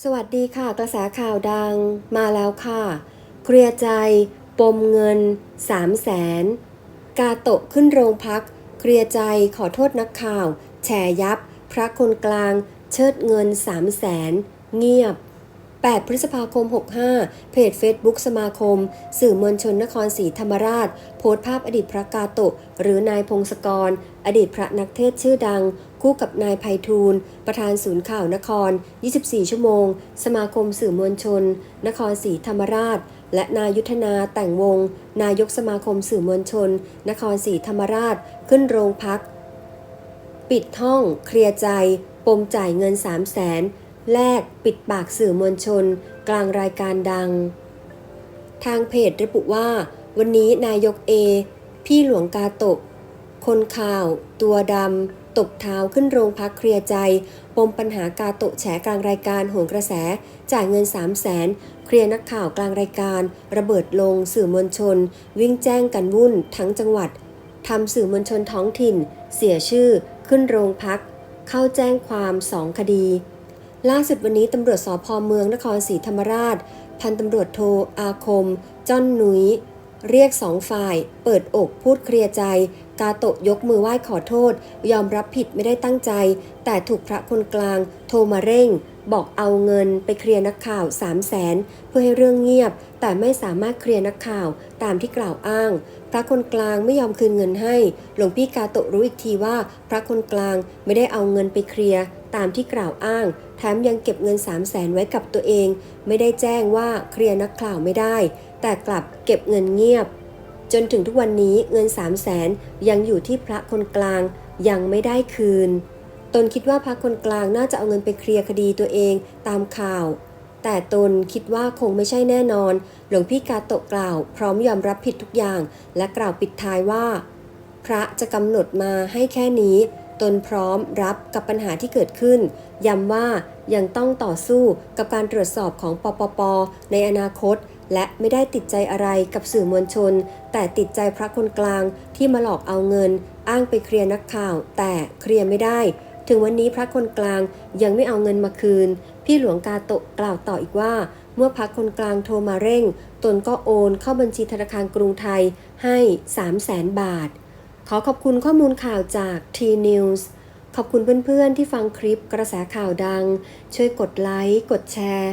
สวัสดีค่ะ กระแสข่าวดังมาแล้วค่ะ เคลียร์ใจ ปมเงิน3 0 0แสนกาโตะขึ้นโรงพัก เคลียร์ใจขอโทษนักข่าว แฉยับ พระคนกลาง เชิดเงิน3 0 0แสนเงียบ 8 พฤษภาคม 65 เพจ Facebook สมาคม สื่อมวลชนนครศรีธรรมราช โพสต์ภาพอดีตพระกาโตะหรือนายพงศกร อดีตพระนักเทศชื่อดัง คู่กับนายไพฑูรย์ประธานศูนย์ข่าวนคร 24 ชั่วโมง สมาคมสื่อมวลชน นครศรีธรรมราช และนายุทธนาแต่งวง นายกสมาคมสื่อมวลชน นครศรีธรรมราช ขึ้นโรงพัก ปิดห้องเคลียร์ใจ ปมจ่ายเงิน 3 0 0แสนแลกปิดปากสื่อมวลชน กลางรายการดัง ทางเพจระบุว่า วันนี้นายกเอ พี่หลวงกาตะคนข่าว ตัวดำ ตบเท้าขึ้นโรงพักเคลียร์ใจ ปมปัญหากาโตะแฉกลางรายการโหนกระแส จ่ายเงิน 3 0 0แสนเคลียร์นักข่าวกลางรายการ ระเบิดลงสื่อมวลชน วิ่งแจ้งกันวุ่นทั้งจังหวัดทำสื่อมวลชนท้องถิ่น เสียชื่อ ขึ้นโรงพัก เข้าแจ้งความสองคดี ล่าสุดวันนี้ตำรวจสพเมืองนครศรีธรรมราช พันตำรวจโทอาคม จ้อนหนุยเรียกสองฝ่าย เปิดอกพูดเคลียร์ใจ กาโตะยกมือไหว้ขอโทษ ยอมรับผิดไม่ได้ตั้งใจ แต่ถูกพระคนกลาง โทรมาเร่ง บอกเอาเงินไปเคลียร์นักข่าว 3 0 0แสนเพื่อให้เรื่องเงียบ แต่ไม่สามารถเคลียร์นักข่าวตามที่กล่าวอ้าง พระคนกลางไม่ยอมคืนเงินให้ หลวงพี่กาโตะรู้อีกทีว่า พระคนกลางไม่ได้เอาเงินไปเคลียร์ตามที่กล่าวอ้าง แถมยังเก็บเงิน 3 0 0แสนไว้กับตัวเอง ไม่ได้แจ้งว่าเคลียร์นักข่าวไม่ได้ แต่กลับเก็บเงินเงียบ จนถึงทุกวันนี้เงิน 3 0 0แสนยังอยู่ที่พระคนกลางยังไม่ได้คืน ตนคิดว่าพระคนกลางน่าจะเอาเงินไปเคลียร์คดีตัวเองตามข่าว แต่ตนคิดว่าคงไม่ใช่แน่นอน หลวงพี่กาโตะกล่าว พร้อมยอมรับผิดทุกอย่าง และกล่าวปิดท้ายว่า พระจะกำหนดมาให้แค่นี้ ตนพร้อมรับกับปัญหาที่เกิดขึ้น ย้ำว่ายังต้องต่อสู้กับการตรวจสอบของปปป ในอนาคต และไม่ได้ติดใจอะไรกับสื่อมวลชน แต่ติดใจพระคนกลางที่มาหลอกเอาเงิน อ้างไปเคลียร์นักข่าว แต่เคลียร์ไม่ได้ ถึงวันนี้พระคนกลางยังไม่เอาเงินมาคืน พี่หลวงกาโตะกล่าวต่ออีกว่า เมื่อพักคนกลางโทรมาเร่ง ตนก็โอนเข้าบัญชีธนาคารกรุงไทยให้3 0 0แสนบาท ขอขอบคุณข้อมูลข่าวจาก T News ขอบคุณเพื่อนๆที่ฟังคลิปกระแสข่าวดัง ช่วยกดไลค์ กดแชร์